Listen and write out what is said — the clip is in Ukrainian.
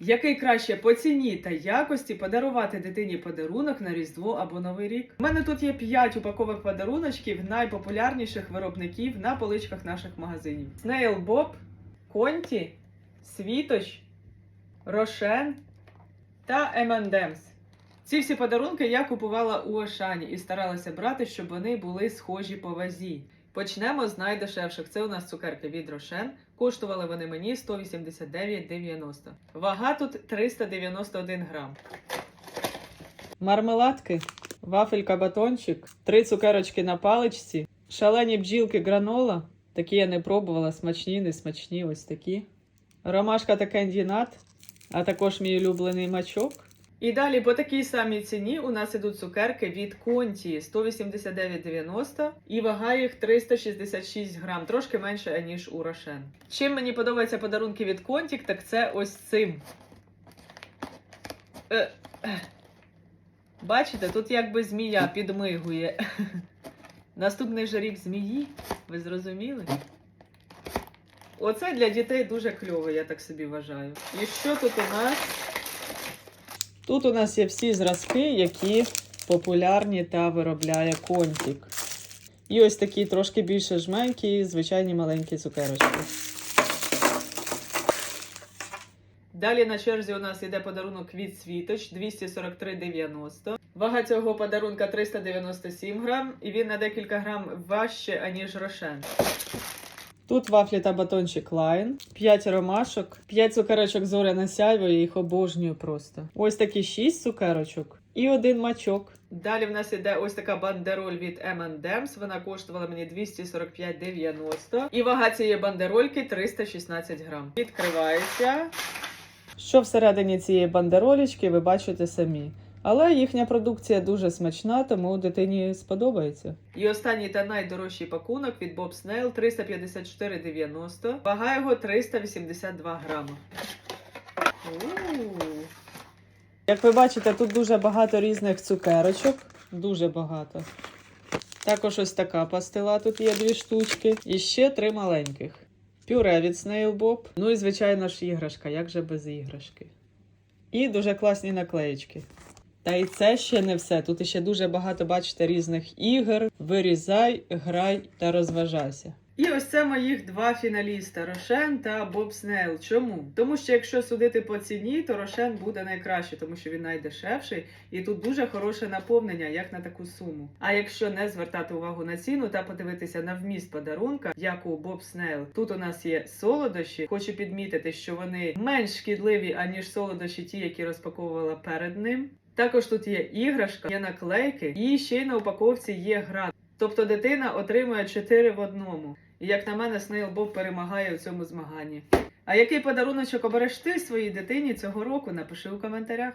Який краще по ціні та якості подарувати дитині подарунок на Різдво або Новий рік? У мене тут є 5 упаковок подаруночків найпопулярніших виробників на поличках наших магазинів: Snail Bob, Conti, Світоч, Рошен та M&M's. Ці всі подарунки я купувала у Ошані і старалася брати, щоб вони були схожі по вазі. Почнемо з найдешевших. Це у нас цукерки від Рошен. Коштували вони мені 189,90. Вага тут 391 грам. Мармеладки, вафелька батончик, три цукерочки на паличці, шалені бджілки гранола. Такі я не пробувала, смачні, не смачні, ось такі. Ромашка та кендінат, а також мій улюблений мачок. І далі по такій самій ціні у нас ідуть цукерки від Конті 189,90 і вага їх 366 грам, трошки менше, ніж у Рошен. Чим мені подобаються подарунки від Контік, так це ось цим. Е, е. Бачите, тут якби змія підмигує. Наступний же рік змії, ви зрозуміли? Оце для дітей дуже кльово, я так собі вважаю. І що тут у нас? Тут у нас є всі зразки, які популярні та виробляє Контік. І ось такі трошки більше жменькі, звичайні маленькі цукерочки. Далі на черзі у нас йде подарунок від Світоч 243,90. Вага цього подарунка 397 грам, і він на декілька грам важче, аніж Рошен. Тут вафлі та батончик Лайн, 5 ромашок, 5 цукерочок зоряне сяйво, я їх обожнюю просто. Ось такі 6 цукерочок і один мачок. Далі в нас іде ось така бандероль від M&M's, вона коштувала мені 245,90. І вага цієї бандерольки 316 грам. Відкривається. Що всередині цієї бандеролічки, ви бачите самі. Але їхня продукція дуже смачна, тому дитині сподобається. І останній та найдорожчий пакунок від Bob Snail 354,90. Вага його 382 грама. У. Як ви бачите, тут дуже багато різних цукерочок. Дуже багато. Також ось така пастила, тут є дві штучки. І ще три маленьких. Пюре від Snail Bob. Ну і, звичайно ж, іграшка, як же без іграшки. І дуже класні наклеїчки. Та і це ще не все. Тут ще дуже багато, бачите, різних ігор. Вирізай, грай та розважайся. І ось це моїх два фіналіста Рошен та Боб Снейл. Чому? Тому що якщо судити по ціні, то Рошен буде найкраще, тому що він найдешевший, і тут дуже хороше наповнення, як на таку суму. А якщо не звертати увагу на ціну та подивитися на вміст подарунка, як у Боб Снейл, тут у нас є солодощі. Хочу підмітити, що вони менш шкідливі, аніж солодощі, ті, які розпаковувала перед ним. Також тут є іграшка, є наклейки, і ще й на упаковці є гра. Тобто дитина отримує 4 в одному. І як на мене, Bob перемагає у цьому змаганні. А який подаруночок обереш ти своїй дитині цього року? Напиши у коментарях.